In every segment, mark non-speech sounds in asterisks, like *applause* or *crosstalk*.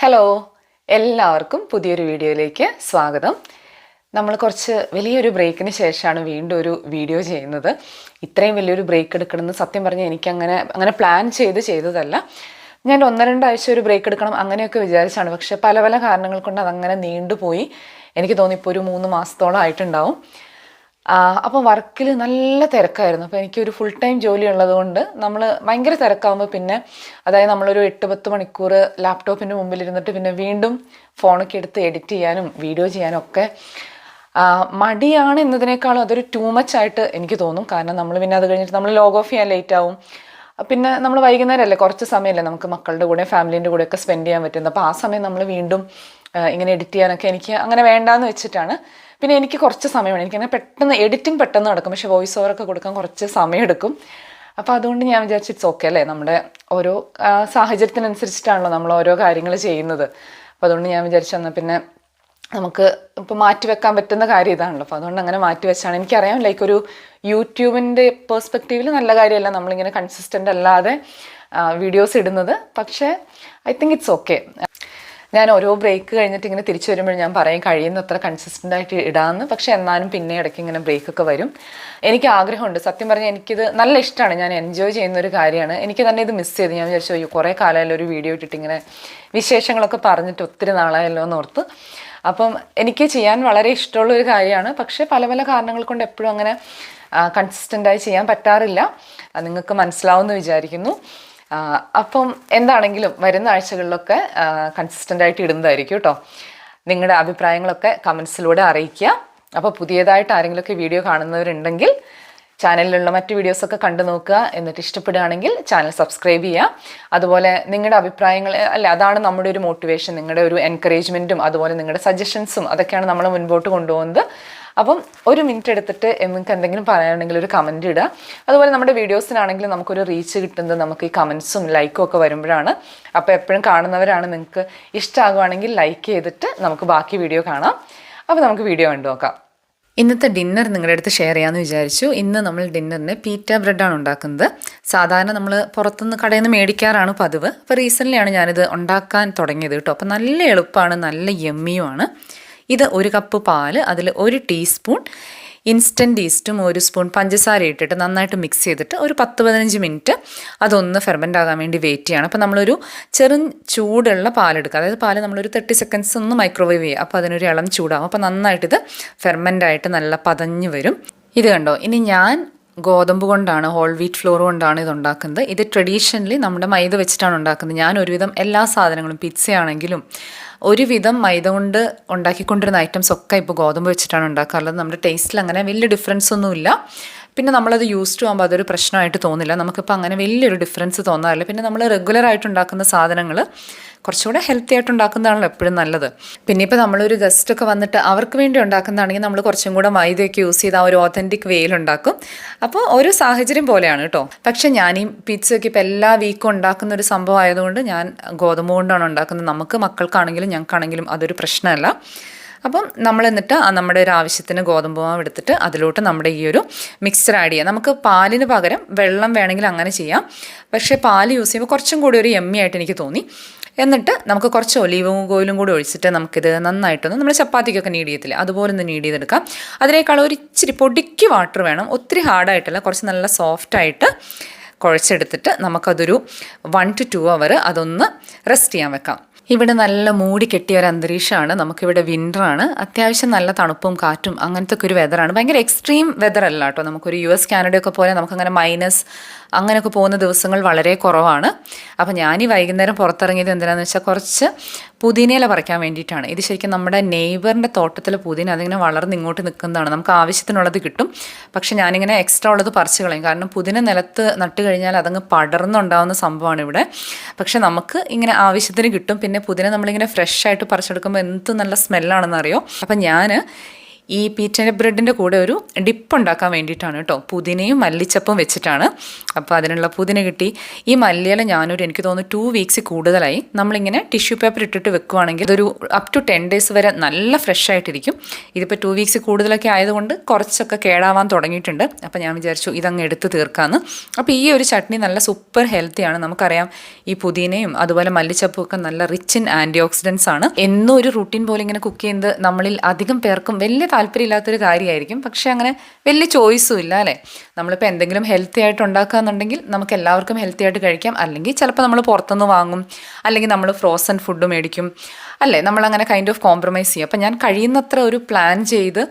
Hello എല്ലാവർക്കും പുതിയൊരു വീഡിയോയിലേക്ക് സ്വാഗതം. നമ്മൾ കുറച്ച് വലിയൊരു ബ്രേക്കിന് ശേഷമാണ് വീണ്ടും ഒരു വീഡിയോ ചെയ്യുന്നത്. ഇത്രയും വലിയൊരു ബ്രേക്ക് എടുക്കണമെന്ന് സത്യം പറഞ്ഞാൽ എനിക്കങ്ങനെ അങ്ങനെ പ്ലാൻ ചെയ്ത് ചെയ്തതല്ല. ഞാൻ ഒന്ന് രണ്ടാഴ്ച ഒരു ബ്രേക്ക് എടുക്കണം അങ്ങനെയൊക്കെ വിചാരിച്ചാണ്. പക്ഷേ പല പല കാരണങ്ങൾ കൊണ്ട് അതങ്ങനെ നീണ്ടുപോയി. എനിക്ക് തോന്നിപ്പോൾ ഒരു മൂന്ന് മാസത്തോളം ആയിട്ടുണ്ടാവും. അപ്പോൾ വർക്കിൽ നല്ല തിരക്കായിരുന്നു. അപ്പോൾ എനിക്കൊരു ഫുൾ ടൈം ജോലി ഉള്ളതുകൊണ്ട് നമ്മൾ ഭയങ്കര തിരക്കാകുമ്പോൾ പിന്നെ അതായത് നമ്മളൊരു എട്ട് പത്ത് മണിക്കൂർ ലാപ്ടോപ്പിന്റെ മുമ്പിൽ ഇരുന്നിട്ട് പിന്നെ വീണ്ടും ഫോണൊക്കെ എടുത്ത് എഡിറ്റ് ചെയ്യാനും വീഡിയോ ചെയ്യാനും ഒക്കെ മടിയാണ് എന്നതിനേക്കാളും അതൊരു ടൂ മച്ച് ആയിട്ട് എനിക്ക് തോന്നും. കാരണം നമ്മൾ പിന്നെ അത് കഴിഞ്ഞിട്ട് നമ്മൾ ലോഗ് ഓഫ് ചെയ്യാൻ ലേറ്റ് ആവും. പിന്നെ നമ്മൾ വൈകുന്നേരമല്ലേ കുറച്ച് സമയമല്ലേ നമുക്ക് മക്കളുടെ കൂടെ ഫാമിലീന്റെ ഒക്കെ സ്പെൻഡ് ചെയ്യാൻ പറ്റുന്നത്. അപ്പോൾ ആ സമയം നമ്മൾ വീണ്ടും ഇങ്ങനെ എഡിറ്റ് ചെയ്യാനൊക്കെ എനിക്ക് അങ്ങനെ വേണ്ടാന്ന് വെച്ചിട്ടാണ്. പിന്നെ എനിക്ക് കുറച്ച് സമയമാണ് എനിക്കങ്ങനെ പെട്ടെന്ന് എഡിറ്റിംഗ് പെട്ടെന്ന് നടക്കും. പക്ഷേ വോയിസ് ഓവറൊക്കെ കൊടുക്കാൻ കുറച്ച് സമയം എടുക്കും അപ്പോൾ അതുകൊണ്ട് ഞാൻ വിചാരിച്ചു ഇറ്റ്സ് ഓക്കെ അല്ലേ? നമ്മുടെ ഓരോ സാഹചര്യത്തിനനുസരിച്ചിട്ടാണല്ലോ നമ്മൾ ഓരോ കാര്യങ്ങൾ ചെയ്യുന്നത്. അപ്പോൾ അതുകൊണ്ട് ഞാൻ വിചാരിച്ചു എന്നാൽ പിന്നെ നമുക്ക് ഇപ്പോൾ മാറ്റി വെക്കാൻ പറ്റുന്ന കാര്യം ഇതാണല്ലോ. അപ്പോൾ അതുകൊണ്ട് അങ്ങനെ മാറ്റി വെച്ചാണ്. എനിക്കറിയാം ലൈക്ക് ഒരു യൂട്യൂബിന്റെ പേഴ്സ്പെക്റ്റീവിൽ നല്ല കാര്യമല്ല നമ്മളിങ്ങനെ കൺസിസ്റ്റന്റ് അല്ലാതെ വീഡിയോസ് ഇടുന്നത്. പക്ഷേ ഐ തിങ്ക് ഇറ്റ്സ് ഓക്കെ ഞാൻ ഓരോ ബ്രേക്ക് കഴിഞ്ഞിട്ട് ഇങ്ങനെ തിരിച്ചു വരുമ്പോൾ ഞാൻ പറയും കഴിയുന്നത്ര കൺസിസ്റ്റന്റ് ആയിട്ട് ഇടാമെന്ന് പക്ഷെ എന്നാലും പിന്നെ ഇടയ്ക്ക് ഇങ്ങനെ ബ്രേക്കൊക്കെ വരും. എനിക്ക് ആഗ്രഹമുണ്ട്. സത്യം പറഞ്ഞാൽ എനിക്കിത് നല്ല ഇഷ്ടമാണ് ഞാൻ എൻജോയ് ചെയ്യുന്ന ഒരു കാര്യമാണ്. എനിക്ക് തന്നെ ഇത് മിസ് ചെയ്ത്. ഞാൻ വിചാരിച്ചു അയ്യോ കുറേ കാലമായാലും ഒരു വീഡിയോ ഇട്ടിട്ട് ഇങ്ങനെ വിശേഷങ്ങളൊക്കെ പറഞ്ഞിട്ട് ഒത്തിരി നാളായല്ലോ എന്നോർത്ത് അപ്പം എനിക്ക് ചെയ്യാൻ വളരെ ഇഷ്ടമുള്ള ഒരു കാര്യമാണ്. പക്ഷേ പല പല കാരണങ്ങൾ കൊണ്ട് എപ്പോഴും അങ്ങനെ കൺസിസ്റ്റന്റായി ചെയ്യാൻ പറ്റാറില്ല. നിങ്ങൾക്ക് മനസ്സിലാവുമെന്ന് വിചാരിക്കുന്നു. അപ്പം എന്താണെങ്കിലും വരുന്ന ആഴ്ചകളിലൊക്കെ കൺസിസ്റ്റന്റ് ആയിട്ട് ഇടുന്നതായിരിക്കും കേട്ടോ നിങ്ങളുടെ അഭിപ്രായങ്ങളൊക്കെ കമൻസിലൂടെ അറിയിക്കുക. അപ്പോൾ പുതിയതായിട്ട് ആരെങ്കിലുമൊക്കെ വീഡിയോ കാണുന്നവരുണ്ടെങ്കിൽ ചാനലിലുള്ള മറ്റ് വീഡിയോസൊക്കെ കണ്ടു നോക്കുക. എന്നിട്ട് ഇഷ്ടപ്പെടുകയാണെങ്കിൽ ചാനൽ സബ്സ്ക്രൈബ് ചെയ്യുക. അതുപോലെ നിങ്ങളുടെ അഭിപ്രായങ്ങൾ അല്ല അതാണ് നമ്മുടെ ഒരു മോട്ടിവേഷൻ നിങ്ങളുടെ ഒരു എൻകറേജ്മെന്റും അതുപോലെ നിങ്ങളുടെ സജഷൻസും അതൊക്കെയാണ് നമ്മൾ മുൻപോട്ട് കൊണ്ടുപോകുന്നത്. അപ്പം ഒരു മിനിറ്റ് എടുത്തിട്ട് നിങ്ങൾക്ക് എന്തെങ്കിലും പറയാനുണ്ടെങ്കിൽ ഒരു കമന്റ് ഇടുക. അതുപോലെ നമ്മുടെ വീഡിയോസിനാണെങ്കിലും നമുക്കൊരു റീച്ച് കിട്ടുന്നത് നമുക്ക് ഈ കമൻസും ലൈക്കും ഒക്കെ വരുമ്പോഴാണ്. അപ്പോൾ എപ്പോഴും കാണുന്നവരാണ് നിങ്ങൾക്ക് ഇഷ്ടമാകുവാണെങ്കിൽ ലൈക്ക് ചെയ്തിട്ട് നമുക്ക് ബാക്കി വീഡിയോ കാണാം. അപ്പോൾ നമുക്ക് വീഡിയോ കണ്ടു നോക്കാം. ഇന്നത്തെ ഡിന്നർ നിങ്ങളുടെ അടുത്ത് ഷെയർ ചെയ്യാമെന്ന് വിചാരിച്ചു. ഇന്ന് നമ്മൾ ഡിന്നറിന് പീറ്റ ബ്രെഡാണ് ഉണ്ടാക്കുന്നത്. സാധാരണ നമ്മൾ പുറത്തുനിന്ന് കടയിൽ നിന്ന് മേടിക്കാറാണ് പതിവ്. അപ്പോൾ റീസെന്റ്ലിയാണ് ഞാനിത് ഉണ്ടാക്കാൻ തുടങ്ങിയത് കേട്ടോ. അപ്പോൾ നല്ല എളുപ്പമാണ് നല്ല യമ്മിയുമാണ് ഇത് ഒരു കപ്പ് പാൽ അതിൽ ഒരു ടീസ്പൂൺ ഇൻസ്റ്റന്റ് ഈസ്റ്റും ഒരു സ്പൂൺ പഞ്ചസാര ഇട്ടിട്ട് നന്നായിട്ട് മിക്സ് ചെയ്തിട്ട് ഒരു പത്ത് പതിനഞ്ച് മിനിറ്റ് അതൊന്ന് ഫെർമെന്റ് ആകാൻ വേണ്ടി വെയിറ്റ് ചെയ്യണം. അപ്പോൾ നമ്മളൊരു ചെറു ചൂടുള്ള പാലെടുക്കുക അതായത് പാൽ നമ്മളൊരു തേർട്ടി സെക്കൻഡ്സ് ഒന്ന് മൈക്രോവേവ് ചെയ്യുക. അപ്പോൾ അതിനൊരു ഇളം ചൂടാകും അപ്പോൾ നന്നായിട്ട് ഇത് ഫെർമെന്റ് ആയിട്ട് നല്ല പതഞ്ഞ് വരും. ഇത് കണ്ടോ? ഇനി ഞാൻ ഗോതമ്പ് കൊണ്ടാണ് ഹോൾ വീറ്റ് ഫ്ലോർ കൊണ്ടാണ് ഇത് ഉണ്ടാക്കുന്നത് ഇത് ട്രഡീഷണലി നമ്മുടെ മൈദ വെച്ചിട്ടാണ് ഉണ്ടാക്കുന്നത്. ഞാൻ ഒരുവിധം എല്ലാ സാധനങ്ങളും പിസ്സ ആണെങ്കിലും ഒരുവിധം മൈദ കൊണ്ട് ഉണ്ടാക്കിക്കൊണ്ടിരുന്ന ഐറ്റംസ് ഒക്കെ ഇപ്പോൾ ഗോതമ്പ് വെച്ചിട്ടാണ് ഉണ്ടാക്കാറുള്ളത് നമ്മുടെ ടേസ്റ്റിൽ അങ്ങനെ വലിയ ഡിഫറൻസ് ഒന്നുമില്ല പിന്നെ നമ്മളത് യൂസ്ഡ് ആകുമ്പോൾ അതൊരു പ്രശ്നമായിട്ട് തോന്നില്ല. നമുക്കിപ്പോൾ അങ്ങനെ വലിയൊരു ഡിഫറൻസ് തോന്നാറില്ല. പിന്നെ നമ്മൾ റെഗുലർ ആയിട്ട് ഉണ്ടാക്കുന്ന സാധനങ്ങൾ കുറച്ചുകൂടെ ഹെൽത്തി ആയിട്ട് ഉണ്ടാക്കുന്നതാണല്ലോ എപ്പോഴും നല്ലത്. പിന്നെ ഇപ്പോൾ നമ്മളൊരു ഗസ്റ്റ് ഒക്കെ വന്നിട്ട് അവർക്ക് വേണ്ടി ഉണ്ടാക്കുന്നതാണെങ്കിൽ നമ്മൾ കുറച്ചും കൂടെ മൈദയൊക്കെ യൂസ് ചെയ്ത് ആ ഒരു ഓതന്റിക് വേയിൽ ഉണ്ടാക്കും. അപ്പോൾ ഒരു സാഹചര്യം പോലെയാണ് കേട്ടോ. പക്ഷേ ഞാൻ ഈ പിzzയൊക്കെ ഇപ്പോൾ എല്ലാ വീക്കും ഉണ്ടാക്കുന്ന ഒരു സംഭവം ആയതുകൊണ്ട് ഞാൻ ഗോതമ്പ് കൊണ്ടാണ് ഉണ്ടാക്കുന്നത്. നമുക്ക് മക്കൾക്കാണെങ്കിലും ഞങ്ങൾക്കാണെങ്കിലും അതൊരു പ്രശ്നമല്ല. അപ്പം നമ്മൾ എന്നിട്ട് നമ്മുടെ ഒരു ആവശ്യത്തിന് ഗോതമ്പ് മാവ് എടുത്തിട്ട് അതിലോട്ട് നമ്മുടെ ഈ ഒരു മിക്സ്ചർ ആഡ് ചെയ്യാം. നമുക്ക് പാലിന് പകരം വെള്ളം വേണമെങ്കിൽ അങ്ങനെ ചെയ്യാം. പക്ഷേ പാൽ യൂസ് ചെയ്യുമ്പോൾ കുറച്ചും കൂടി ഒരു എമ്മി ആയിട്ട് എനിക്ക് തോന്നി. എന്നിട്ട് നമുക്ക് കുറച്ച് ഒലീവ് ഓയിലും കൂടി ഒഴിച്ചിട്ട് നമുക്കിത് നന്നായിട്ടൊന്ന് നമ്മൾ ചപ്പാത്തിക്കൊക്കെ നീഡ് ചെയ്യത്തില്ല? അതുപോലെ ഒന്ന് നീഡ് ചെയ്തെടുക്കാം. അതിനേക്കാൾ ഒരു ഇച്ചിരി പൊടിക്ക് വാട്ടർ വേണം. ഒത്തിരി ഹാർഡായിട്ടല്ല കുറച്ച് നല്ല സോഫ്റ്റായിട്ട് കുഴച്ചെടുത്തിട്ട് നമുക്കതൊരു വൺ ടു ടു അവർ അതൊന്ന് റെസ്റ്റ് ചെയ്യാൻ വെക്കാം. ഇവിടെ നല്ല മൂടി കെട്ടിയ ഒരു അന്തരീക്ഷമാണ്. നമുക്കിവിടെ വിന്ററാണ് അത്യാവശ്യം നല്ല തണുപ്പും കാറ്റും അങ്ങനത്തെ ഒക്കെ ഒരു വെതറാണ് ഭയങ്കര എക്സ്ട്രീം വെതർ കേട്ടോ. നമുക്കൊരു യു എസ് കാനഡയൊക്കെ പോലെ നമുക്കങ്ങനെ മൈനസ് അങ്ങനെയൊക്കെ പോകുന്ന ദിവസങ്ങൾ വളരെ കുറവാണ്. അപ്പോൾ ഞാൻ ഈ വൈകുന്നേരം പുറത്തിറങ്ങിയത് എന്തിനാണെന്ന് വെച്ചാൽ കുറച്ച് പുതിനയില പറിക്കാൻ വേണ്ടിയിട്ടാണ്. ഇത് ശരിക്കും നമ്മുടെ നെയ്ബറിന്റെ തോട്ടത്തിൽ പുതിന അതിങ്ങനെ വളർന്ന് ഇങ്ങോട്ട് നിൽക്കുന്നതാണ്. നമുക്ക് ആവശ്യത്തിനുള്ളത് കിട്ടും. പക്ഷെ ഞാനിങ്ങനെ എക്സ്ട്രാ ഉള്ളത് പറിച്ചു കളയും. കാരണം പുതിന നിലത്ത് നട്ട് കഴിഞ്ഞാൽ അതങ്ങ് പടർന്നുണ്ടാവുന്ന സംഭവമാണ് ഇവിടെ. പക്ഷെ നമുക്ക് ഇങ്ങനെ ആവശ്യത്തിന് കിട്ടും. പിന്നെ പുതിന നമ്മളിങ്ങനെ ഫ്രഷ് ആയിട്ട് പറിച്ചെടുക്കുമ്പോൾ എന്ത് നല്ല സ്മെല്ലാണെന്നറിയോ അപ്പം ഞാൻ ഈ പീറ്റ ബ്രെഡിന്റെ കൂടെ ഒരു ഡിപ്പ് ഉണ്ടാക്കാൻ വേണ്ടിയിട്ടാണ് കേട്ടോ പുതിനയും മല്ലിച്ചപ്പും വെച്ചിട്ടാണ്. അപ്പോൾ അതിനുള്ള പുതിന കിട്ടി. ഈ മല്ലിയില ഞാനൊരു എനിക്ക് തോന്നുന്നു ടു വീക്സ് കൂടുതലായി. നമ്മളിങ്ങനെ ടിഷ്യൂ പേപ്പർ ഇട്ടിട്ട് വെക്കുവാണെങ്കിൽ ഇതൊരു അപ് ടു ടെൻ ഡേയ്സ് വരെ നല്ല ഫ്രഷ് ആയിട്ടിരിക്കും. ഇതിപ്പോൾ ടു വീക്സ് കൂടുതലൊക്കെ ആയതുകൊണ്ട് കുറച്ചൊക്കെ കേടാവാൻ തുടങ്ങിയിട്ടുണ്ട്. അപ്പോൾ ഞാൻ വിചാരിച്ചു ഇതങ്ങ് എടുത്ത് തീർക്കാമെന്ന് അപ്പോൾ ഈ ഒരു ചട്നി നല്ല സൂപ്പർ ഹെൽത്തിയാണ് നമുക്കറിയാം ഈ പുതിനയും അതുപോലെ മല്ലിച്ചപ്പും ഒക്കെ നല്ല റിച്ച് ഇൻ ആന്റി ഓക്സിഡൻസ് ആണ് എന്നൊരു റുട്ടീൻ പോലെ ഇങ്ങനെ കുക്ക് ചെയ്യുന്നത് നമ്മളിൽ അധികം പേർക്കും വലിയ താല്പര്യമില്ലാത്തൊരു കാര്യമായിരിക്കും. പക്ഷേ അങ്ങനെ വലിയ ചോയ്സും ഇല്ല അല്ലേ? നമ്മളിപ്പോൾ എന്തെങ്കിലും ഹെൽത്തി ആയിട്ട് ഉണ്ടാക്കുകയെന്നുണ്ടെങ്കിൽ നമുക്ക് എല്ലാവർക്കും ഹെൽത്തി ആയിട്ട് കഴിക്കാം. അല്ലെങ്കിൽ ചിലപ്പോൾ നമ്മൾ പുറത്തുനിന്ന് വാങ്ങും. അല്ലെങ്കിൽ നമ്മൾ ഫ്രോസൺ ഫുഡ് മേടിക്കും. അല്ലേ? നമ്മളങ്ങനെ കൈൻഡ് ഓഫ് കോംപ്രമൈസ് ചെയ്യും. അപ്പം ഞാൻ കഴിയുന്നത്ര ഒരു പ്ലാൻ ചെയ്ത്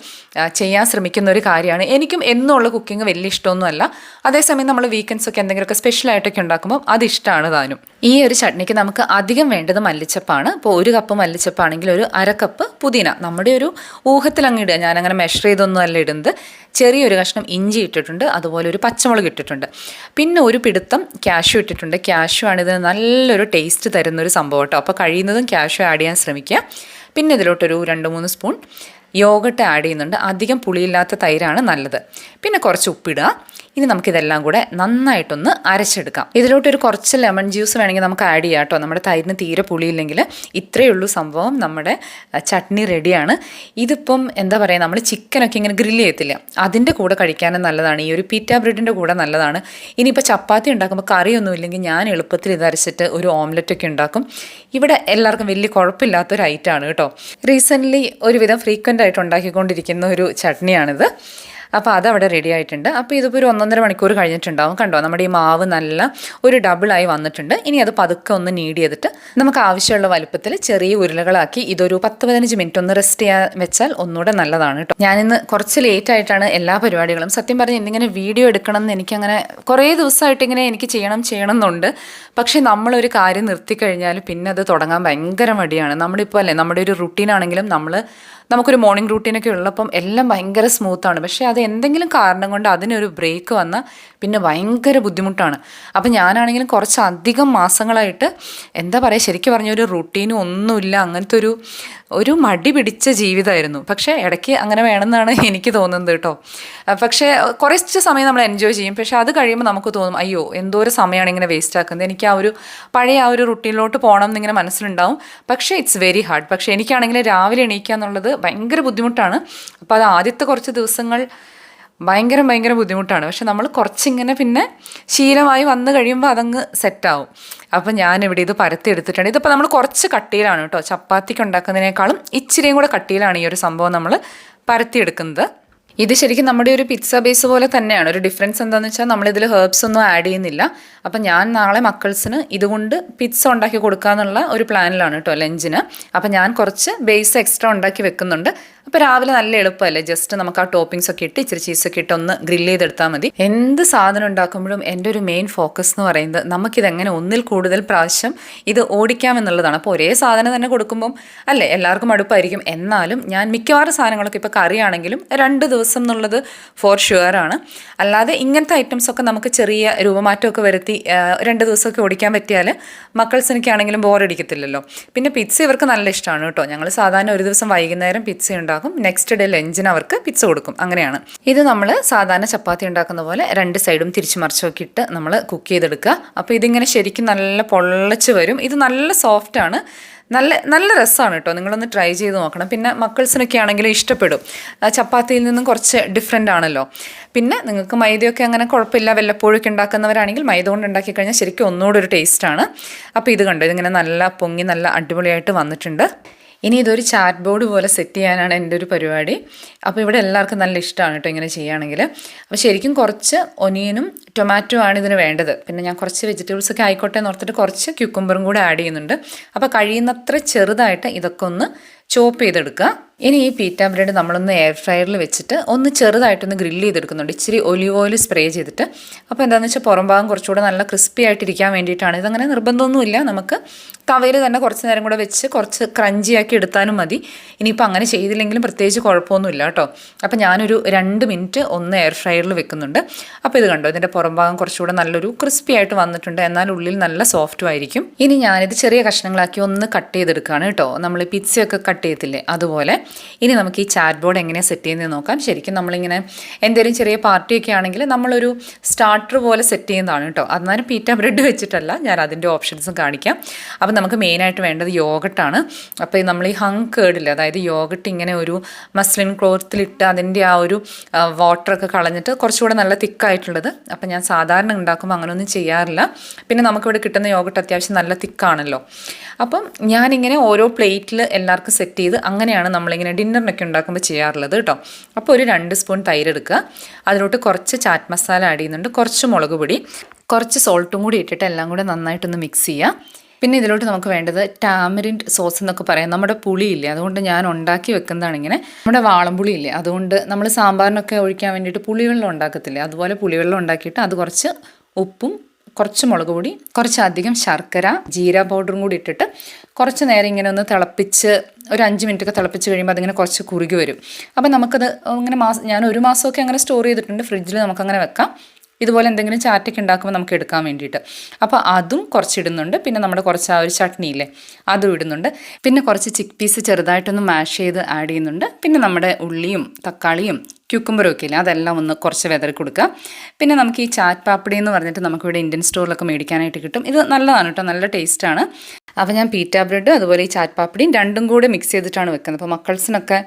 ചെയ്യാൻ ശ്രമിക്കുന്ന ഒരു കാര്യമാണ്. എനിക്കും എന്നുള്ള കുക്കിംഗ് വലിയ ഇഷ്ടമൊന്നുമല്ല. അതേസമയം നമ്മൾ വീക്കെൻഡ്സ് ഒക്കെ എന്തെങ്കിലുമൊക്കെ സ്പെഷ്യൽ ആയിട്ടൊക്കെ ഉണ്ടാക്കുമ്പോൾ അത് ഇഷ്ടമാണ് താനും. ഈ ഒരു ചട്നിക്ക് നമുക്ക് അധികം വേണ്ടത് മല്ലിച്ചപ്പാണ്. ഇപ്പോൾ ഒരു കപ്പ് മല്ലിച്ചപ്പാണെങ്കിൽ ഒരു അര കപ്പ് പുതിന. നമ്മുടെ ഒരു ഊഹത്തിൽ അങ്ങ് ഇടുക ഞാനങ്ങനെ മെഷർ ചെയ്തൊന്നും അല്ല ഇടുന്നത്. ചെറിയൊരു കഷ്ണം ഇഞ്ചി ഇട്ടിട്ടുണ്ട് അതുപോലെ ഒരു പച്ചമുളക് ഇട്ടിട്ടുണ്ട്. പിന്നെ ഒരു പിടുത്തം ക്യാഷ്യൂ ഇട്ടിട്ടുണ്ട്. ക്യാഷ്യൂ ആണ് ഇതിന് നല്ലൊരു ടേസ്റ്റ് തരുന്ന ഒരു സംഭവം കേട്ടോ. അപ്പോൾ കഴിയുന്നതും ക്യാഷ്യൂ ആഡ് ചെയ്യാൻ ശ്രമിക്കുക. പിന്നെ ഇതിലോട്ടൊരു രണ്ട് മൂന്ന് സ്പൂൺ യോഗട്ട് ആഡ് ചെയ്യുന്നുണ്ട്. അധികം പുളിയില്ലാത്ത തൈരാണ് നല്ലത്. പിന്നെ കുറച്ച് ഉപ്പിടുക. ഇനി നമുക്കിതെല്ലാം കൂടെ നന്നായിട്ടൊന്ന് അരച്ചെടുക്കാം. ഇതിലോട്ടൊരു കുറച്ച് ലെമൺ ജ്യൂസ് വേണമെങ്കിൽ നമുക്ക് ആഡ് ചെയ്യാം കേട്ടോ. നമ്മുടെ തൈരിന് തീരെ പുളിയില്ലെങ്കിൽ ഇത്രയേ ഉള്ളൂ സംഭവം. നമ്മുടെ ചട്നി റെഡിയാണ് ഇതിപ്പം എന്താ പറയുക നമ്മൾ ചിക്കനൊക്കെ ഇങ്ങനെ ഗ്രില്ല് ചെയ്യത്തില്ല. അതിന്റെ കൂടെ കഴിക്കാനും നല്ലതാണ്. ഈ ഒരു പീറ്റ ബ്രെഡിന്റെ കൂടെ നല്ലതാണ്. ഇനിയിപ്പോൾ ചപ്പാത്തി ഉണ്ടാക്കുമ്പോൾ കറിയൊന്നും ഇല്ലെങ്കിൽ ഞാൻ എളുപ്പത്തിൽ ഇത് അരച്ചിട്ട് ഒരു ഓംലെറ്റ് ഒക്കെ ഉണ്ടാക്കും. ഇവിടെ എല്ലാവർക്കും വലിയ കുഴപ്പമില്ലാത്തൊരു ഐറ്റമാണ് കേട്ടോ. റീസെന്റ്ലി ഒരുവിധം ഫ്രീക്വന്റ് ആയിട്ട് ഉണ്ടാക്കിക്കൊണ്ടിരിക്കുന്ന ഒരു ചട്നിയാണിത്. അപ്പോൾ അതവിടെ റെഡി ആയിട്ടുണ്ട്. അപ്പോൾ ഇതിപ്പോൾ ഒരു ഒന്നൊന്നര മണിക്കൂർ കഴിഞ്ഞിട്ടുണ്ടാവും. കണ്ടോ നമ്മുടെ ഈ മാവ് നല്ല ഒരു ഡബിളായി വന്നിട്ടുണ്ട്. ഇനി അത് പതുക്കെ ഒന്ന് നീഡ് ചെയ്തിട്ട് നമുക്ക് ആവശ്യമുള്ള വലുപ്പത്തിൽ ചെറിയ ഉരുളകളാക്കി ഇതൊരു പത്ത് പതിനഞ്ച് മിനിറ്റ് ഒന്ന് റെസ്റ്റ് ചെയ്യാൻ വെച്ചാൽ ഒന്നുകൂടെ നല്ലതാണ് കേട്ടോ. ഞാനിന്ന് കുറച്ച് ലേറ്റ് ആയിട്ടാണ് എല്ലാ പരിപാടികളും. സത്യം പറഞ്ഞ് ഇന്നിങ്ങനെ വീഡിയോ എടുക്കണം എന്ന് എനിക്കങ്ങനെ കുറേ ദിവസമായിട്ട് ഇങ്ങനെ എനിക്ക് ചെയ്യണം ചെയ്യണം എന്നുണ്ട്. പക്ഷേ നമ്മളൊരു കാര്യം നിർത്തിക്കഴിഞ്ഞാൽ പിന്നെ അത് തുടങ്ങാൻ ഭയങ്കര മടിയാണ്. നമ്മളിപ്പോൾ അല്ലേ നമ്മുടെ ഒരു റുട്ടീനാണെങ്കിലും നമ്മൾ നമുക്കൊരു മോർണിംഗ് റൂട്ടീനൊക്കെ ഉള്ളപ്പം എല്ലാം ഭയങ്കര സ്മൂത്താണ് പക്ഷേ അത് എന്തെങ്കിലും കാരണം കൊണ്ട് അതിനൊരു ബ്രേക്ക് വന്നാൽ പിന്നെ ഭയങ്കര ബുദ്ധിമുട്ടാണ്. അപ്പം ഞാനാണെങ്കിലും കുറച്ചധികം മാസങ്ങളായിട്ട് എന്താ പറയുക ശരിക്കും പറഞ്ഞ ഒരു റുട്ടീനും ഒന്നുമില്ല. അങ്ങനത്തെ ഒരു ഒരു മടി പിടിച്ച ജീവിതമായിരുന്നു. പക്ഷേ ഇടയ്ക്ക് അങ്ങനെ വേണമെന്നാണ് *laughs* എനിക്ക് തോന്നുന്നത് കേട്ടോ. പക്ഷേ കുറച്ച് സമയം നമ്മൾ എൻജോയ് ചെയ്യും. പക്ഷേ അത് കഴിയുമ്പോൾ നമുക്ക് തോന്നും അയ്യോ എന്തോ ഒരു സമയമാണ് ഇങ്ങനെ വേസ്റ്റ് ആക്കുന്നത്. എനിക്ക് ആ ഒരു പഴയ ആ ഒരു റുട്ടീനിലോട്ട് പോകണം എന്നിങ്ങനെ മനസ്സിലുണ്ടാവും. പക്ഷേ ഇറ്റ്സ് വെരി ഹാർഡ് പക്ഷേ എനിക്കാണെങ്കിൽ രാവിലെ എണീക്കുക എന്നുള്ളത് ഭയങ്കര ബുദ്ധിമുട്ടാണ്. അപ്പോൾ അത് ആദ്യത്തെ കുറച്ച് ദിവസങ്ങൾ ഭയങ്കര ഭയങ്കര ബുദ്ധിമുട്ടാണ്. പക്ഷെ നമ്മൾ കുറച്ചിങ്ങനെ പിന്നെ ശീലമായി വന്നു കഴിയുമ്പോൾ അതങ്ങ് സെറ്റാവും. അപ്പം ഞാനിവിടെ ഇത് പരത്തി എടുത്തിട്ടുണ്ട്. ഇതിപ്പോൾ നമ്മൾ കുറച്ച് കട്ടിയിലാണ് കേട്ടോ. ചപ്പാത്തിക്ക് ഉണ്ടാക്കുന്നതിനേക്കാളും ഇച്ചിരിയും കൂടെ കട്ടിയിലാണ് ഈ ഒരു സംഭവം നമ്മൾ പരത്തിയെടുക്കുന്നത് ഇത് ശരിക്കും നമ്മുടെ ഒരു പിസ്സ ബേസ് പോലെ തന്നെയാണ്. ഒരു ഡിഫറൻസ് എന്താണെന്ന് വെച്ചാൽ നമ്മളിതിൽ ഹേർബ്സ് ഒന്നും ആഡ് ചെയ്യുന്നില്ല. അപ്പം ഞാൻ നാളെ മക്കൾസിന് ഇതുകൊണ്ട് പിസ്സ ഉണ്ടാക്കി കൊടുക്കാന്നുള്ള ഒരു പ്ലാനിലാണ് കേട്ടോ ലഞ്ചിന് അപ്പം ഞാൻ കുറച്ച് ബേസ് എക്സ്ട്രാ ഉണ്ടാക്കി വെക്കുന്നുണ്ട്. അപ്പോൾ രാവിലെ നല്ല എളുപ്പമല്ലേ? ജസ്റ്റ് നമുക്ക് ആ ടോപ്പിംഗ്സ് ഒക്കെ ഇട്ട് ഇച്ചിരി ഒക്കെ ഇട്ട് ഒന്ന് ഗ്രിൽ ചെയ്തെടുത്താൽ മതി. എന്ത് സാധനം ഉണ്ടാക്കുമ്പോഴും എന്റെ ഒരു മെയിൻ ഫോക്കസ് എന്ന് പറയുന്നത് നമുക്കിതെങ്ങനെ ഒന്നിൽ കൂടുതൽ പ്രാവശ്യം ഇത് ഓടിക്കാം എന്നുള്ളതാണ്. അപ്പോൾ ഒരേ സാധനം തന്നെ കൊടുക്കുമ്പം അല്ലേ എല്ലാവർക്കും അടുപ്പായിരിക്കും. എന്നാലും ഞാൻ മിക്കവാറും സാധനങ്ങളൊക്കെ ഇപ്പോൾ കറിയാണെങ്കിലും രണ്ട് ദിവസം എന്നുള്ളത് ഫോർ ഷുവർ ആണ്. അല്ലാതെ ഇങ്ങനത്തെ ഐറ്റംസ് ഒക്കെ നമുക്ക് ചെറിയ രൂപമാറ്റമൊക്കെ വരുത്തി രണ്ട് ദിവസമൊക്കെ ഓടിക്കാൻ പറ്റിയാൽ മക്കൾസിനൊക്കെയാണെങ്കിലും ബോറടിക്കത്തില്ലല്ലോ പിന്നെ പിസ്സ ഇവർക്ക് നല്ല ഇഷ്ടമാണ് കേട്ടോ. ഞങ്ങൾ സാധാരണ ഒരു ദിവസം വൈകുന്നേരം പിസ്സ ഉണ്ടാക്കും നെക്സ്റ്റ് ഡേ ലഞ്ചിന് അവർക്ക് പിസ്സ കൊടുക്കും. അങ്ങനെയാണ്. ഇത് നമ്മൾ സാധാരണ ചപ്പാത്തി ഉണ്ടാക്കുന്ന പോലെ രണ്ട് സൈഡും തിരിച്ചു മറിച്ചൊക്കെ ഇട്ട് നമ്മൾ കുക്ക് ചെയ്തെടുക്കുക. അപ്പോൾ ഇതിങ്ങനെ ശരിക്കും നല്ല പൊള്ളച്ച് വരും. ഇത് നല്ല സോഫ്റ്റ് ആണ്. നല്ല നല്ല രസമാണ് കേട്ടോ നിങ്ങളൊന്ന് ട്രൈ ചെയ്ത് നോക്കണം. പിന്നെ മക്കൾസിനൊക്കെ ആണെങ്കിലും ഇഷ്ടപ്പെടും. ചപ്പാത്തിയിൽ നിന്നും കുറച്ച് ഡിഫറെന്റ് ആണല്ലോ. പിന്നെ നിങ്ങൾക്ക് മൈദയൊക്കെ അങ്ങനെ കുഴപ്പമില്ല. വല്ലപ്പോഴൊക്കെ ഉണ്ടാക്കുന്നവരാണെങ്കിൽ മൈദ കൊണ്ട് ഉണ്ടാക്കി കഴിഞ്ഞാൽ ശരിക്കും ഒന്നുകൂടെ ഒരു ടേസ്റ്റാണ് അപ്പോൾ ഇത് കണ്ടോ? ഇതിങ്ങനെ നല്ല പൊങ്ങി നല്ല അടിപൊളിയായിട്ട് വന്നിട്ടുണ്ട്. ഇനി ഇതൊരു ചാറ്റ് ബോർഡ് പോലെ സെറ്റ് ചെയ്യാനാണ് എന്റെ ഒരു പരിപാടി. അപ്പോൾ ഇവിടെ എല്ലാവർക്കും നല്ല ഇഷ്ടമാണ് കേട്ടോ ഇങ്ങനെ ചെയ്യുകയാണെങ്കിൽ. അപ്പോൾ ശരിക്കും കുറച്ച് ഒനിയനും ടൊമാറ്റോ ആണ് ഇതിന് വേണ്ടത്. പിന്നെ ഞാൻ കുറച്ച് വെജിറ്റബിൾസ് ഒക്കെ ആയിക്കോട്ടെ എന്ന് ഓർത്തിട്ട് കുറച്ച് ക്യൂക്കുംബറും കൂടെ ആഡ് ചെയ്യുന്നുണ്ട്. അപ്പോൾ കഴിയുന്നത്ര ചെറുതായിട്ട് ഇതൊക്കെ ഒന്ന് ചോപ്പ് ചെയ്തെടുക്കുക. ഇനി ഈ പീറ്റ ബ്രെഡ് നമ്മളൊന്ന് എയർ ഫ്രയറിൽ വെച്ചിട്ട് ഒന്ന് ചെറുതായിട്ടൊന്ന് ഗ്രില്ല് ചെയ്തെടുക്കുന്നുണ്ട്. ഇച്ചിരി ഒലിവ് ഓയിൽ സ്പ്രേ ചെയ്തിട്ട്. അപ്പോൾ എന്താണെന്ന് വെച്ചാൽ പുറം ഭാഗം കുറച്ചുകൂടെ നല്ല ക്രിസ്പി ആയിട്ടിരിക്കാൻ വേണ്ടിയിട്ടാണ്. ഇതങ്ങനെ നിർബന്ധമൊന്നുമില്ല. നമുക്ക് തവയിൽ തന്നെ കുറച്ച് നേരം കൂടെ വെച്ച് കുറച്ച് ക്രഞ്ചി ആക്കി എടുത്താലും മതി. ഇനിയിപ്പോൾ അങ്ങനെ ചെയ്തില്ലെങ്കിലും പ്രത്യേകിച്ച് കുഴപ്പമൊന്നുമില്ല കേട്ടോ. അപ്പോൾ ഞാനൊരു രണ്ട് മിനിറ്റ് ഒന്ന് എയർ ഫ്രയറിൽ വെക്കുന്നുണ്ട്. അപ്പോൾ ഇത് കണ്ടോ ഇതിന്റെ പുറം ഭാഗം കുറച്ചുകൂടെ നല്ലൊരു ക്രിസ്പി ആയിട്ട് വന്നിട്ടുണ്ട്. എന്നാൽ ഉള്ളിൽ നല്ല സോഫ്റ്റും ആയിരിക്കും. ഇനി ഞാനിത് ചെറിയ കഷ്ണങ്ങളാക്കി ഒന്ന് കട്ട് ചെയ്തെടുക്കുകയാണ് കേട്ടോ. നമ്മൾ പിച്ചയൊക്കെ കട്ട് ചെയ്യത്തില്ലേ? അതുപോലെ. ഇനി നമുക്ക് ഈ ചാറ്റ് ബോർഡ് എങ്ങനെയാണ് സെറ്റ് ചെയ്യുന്നത് നോക്കാം. ശരിക്കും നമ്മളിങ്ങനെ എന്തെങ്കിലും ചെറിയ പാർട്ടിയൊക്കെ ആണെങ്കിൽ നമ്മളൊരു സ്റ്റാർട്ടർ പോലെ സെറ്റ് ചെയ്യുന്നതാണ് കേട്ടോ. അന്നേരം പീറ്റ ബ്രെഡ് വെച്ചിട്ടല്ല ഞാൻ അതിന്റെ ഓപ്ഷൻസും കാണിക്കാം. അപ്പോൾ നമുക്ക് മെയിനായിട്ട് വേണ്ടത് യോഗട്ടാണ് അപ്പോൾ നമ്മൾ ഈ ഹങ് കേടില്ല അതായത് യോഗട്ട് ഇങ്ങനെ ഒരു മസ്ലിൻ ക്ലോത്തിലിട്ട് അതിന്റെ ആ ഒരു വാട്ടറൊക്കെ കളഞ്ഞിട്ട് കുറച്ചുകൂടെ നല്ല തിക്കായിട്ടുള്ളത്. അപ്പോൾ ഞാൻ സാധാരണ ഉണ്ടാക്കുമ്പോൾ അങ്ങനെയൊന്നും ചെയ്യാറില്ല. പിന്നെ നമുക്കിവിടെ കിട്ടുന്ന യോഗട്ട് അത്യാവശ്യം നല്ല തിക്കാണല്ലോ. അപ്പം ഞാനിങ്ങനെ ഓരോ പ്ലേറ്റിൽ എല്ലാവർക്കും സെറ്റ് ചെയ്ത് അങ്ങനെയാണ് നമ്മളിങ്ങനെ ഡിന്നറിനൊക്കെ ഉണ്ടാക്കുമ്പോൾ ചെയ്യാറുള്ളത് കേട്ടോ അപ്പോൾ ഒരു രണ്ട് സ്പൂൺ തൈര് എടുക്കുക. അതിലോട്ട് കുറച്ച് ചാറ്റ് മസാല ആഡ് ചെയ്യുന്നുണ്ട്. കുറച്ച് മുളക് പൊടി. കുറച്ച് സോൾട്ടും കൂടി ഇട്ടിട്ട് എല്ലാം കൂടെ നന്നായിട്ടൊന്ന് മിക്സ് ചെയ്യുക. പിന്നെ ഇതിലോട്ട് നമുക്ക് വേണ്ടത് ടാമറിൻഡ് സോസ് എന്നൊക്കെ പറയാം. നമ്മുടെ പുളിയില്ലേ അതുകൊണ്ട് ഞാൻ ഉണ്ടാക്കി വെക്കുന്നതാണ് ഇങ്ങനെ. നമ്മുടെ വാളംപുളി ഇല്ലേ അതുകൊണ്ട് നമ്മൾ സാമ്പാറിനൊക്കെ ഒഴിക്കാൻ വേണ്ടിയിട്ട് പുളിവെള്ളം ഉണ്ടാക്കത്തില്ലേ? അതുപോലെ പുളിവെള്ളം ഉണ്ടാക്കിയിട്ട് അത് കുറച്ച് ഉപ്പും കുറച്ച് മുളക് പൊടി കുറച്ചധികം ശർക്കര ജീര പൗഡറും കൂടി ഇട്ടിട്ട് കുറച്ച് നേരം ഇങ്ങനെ ഒന്ന് തിളപ്പിച്ച് ഒരു അഞ്ച് മിനിറ്റ് ഒക്കെ തിളപ്പിച്ച് കഴിയുമ്പോൾ അതിങ്ങനെ കുറച്ച് കുറുകി വരും. അപ്പം നമുക്കത് ഇങ്ങനെ മാസം ഞാൻ ഒരു മാസമൊക്കെ അങ്ങനെ സ്റ്റോർ ചെയ്തിട്ടുണ്ട്. ഫ്രിഡ്ജിൽ നമുക്കങ്ങനെ വെക്കാം. ഇതുപോലെ എന്തെങ്കിലും ചാറ്റൊക്കെ ഉണ്ടാക്കുമ്പോൾ നമുക്ക് എടുക്കാൻ വേണ്ടിയിട്ട്. അപ്പോൾ അതും കുറച്ചിടുന്നുണ്ട്. പിന്നെ നമ്മുടെ കുറച്ച് ആ ഒരു ചട്നി ഇല്ലേ അതും ഇടുന്നുണ്ട്. പിന്നെ കുറച്ച് ചിക്ക് പീസ് ചെറുതായിട്ടൊന്ന് മാഷ് ചെയ്ത് ആഡ് ചെയ്യുന്നുണ്ട്. പിന്നെ നമ്മുടെ ഉള്ളിയും തക്കാളിയും ക്യൂക്കുംബറും ഒക്കെ ഇല്ലേ അതെല്ലാം ഒന്ന് കുറച്ച് വെതറി കൊടുക്കുക. പിന്നെ നമുക്ക് ഈ ചാറ്റ് പാപ്പടി എന്ന് പറഞ്ഞിട്ട് നമുക്കിവിടെ ഇന്ത്യൻ സ്റ്റോറിലൊക്കെ മേടിക്കാനായിട്ട് കിട്ടും. ഇത് നല്ലതാണ് കേട്ടോ നല്ല ടേസ്റ്റാണ് അപ്പോൾ ഞാൻ പീറ്റ ബ്രെഡ് അതുപോലെ ഈ ചാറ്റ് പാപ്പടിയും രണ്ടും കൂടെ മിക്സ് ചെയ്തിട്ടാണ് വെക്കുന്നത്. അപ്പോൾ മക്കൾസിനൊക്കെ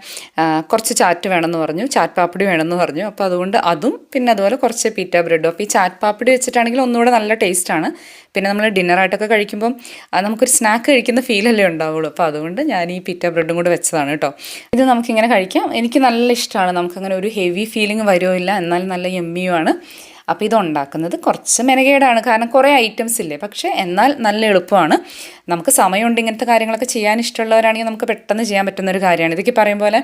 കുറച്ച് ചാറ്റ് വേണമെന്ന് പറഞ്ഞു ചാറ്റ് പാപ്പടി വേണമെന്ന് പറഞ്ഞു. അപ്പോൾ അതുകൊണ്ട് അതും പിന്നെ അതുപോലെ കുറച്ച് പീറ്റ ബ്രെഡും. അപ്പോൾ ഈ ചാറ്റ് പാപ്പടി വെച്ചിട്ടാണെങ്കിൽ ഒന്നുകൂടെ നല്ല ടേസ്റ്റാണ് പിന്നെ നമ്മൾ ഡിന്നറായിട്ടൊക്കെ കഴിക്കുമ്പം നമുക്കൊരു സ്നാക്ക് കഴിക്കുന്ന ഫീലല്ലേ ഉണ്ടാവുള്ളൂ. അപ്പോൾ അതുകൊണ്ട് ഞാൻ ഈ പീറ്റ ബ്രെഡും കൂടെ വെച്ചതാണ് കേട്ടോ. ഇത് നമുക്കിങ്ങനെ കഴിക്കാം. എനിക്ക് നല്ല ഇഷ്ടമാണ് നമുക്കങ്ങനെ ഒരു ഹെവി ഫീലിംഗ് വരുമില്ല എന്നാൽ നല്ല എമ്മിയുമാണ് അപ്പോൾ ഇത് ഉണ്ടാക്കുന്നത് കുറച്ച് മെനകേടാണ്. കാരണം കുറേ ഐറ്റംസ് ഇല്ലേ? പക്ഷേ എന്നാൽ നല്ല എളുപ്പമാണ്. നമുക്ക് സമയമുണ്ട് ഇങ്ങനത്തെ കാര്യങ്ങളൊക്കെ ചെയ്യാൻ ഇഷ്ടമുള്ളവരാണെങ്കിൽ നമുക്ക് പെട്ടെന്ന് ചെയ്യാൻ പറ്റുന്ന ഒരു കാര്യമാണ്. ഇതൊക്കെ പറയും പോലെ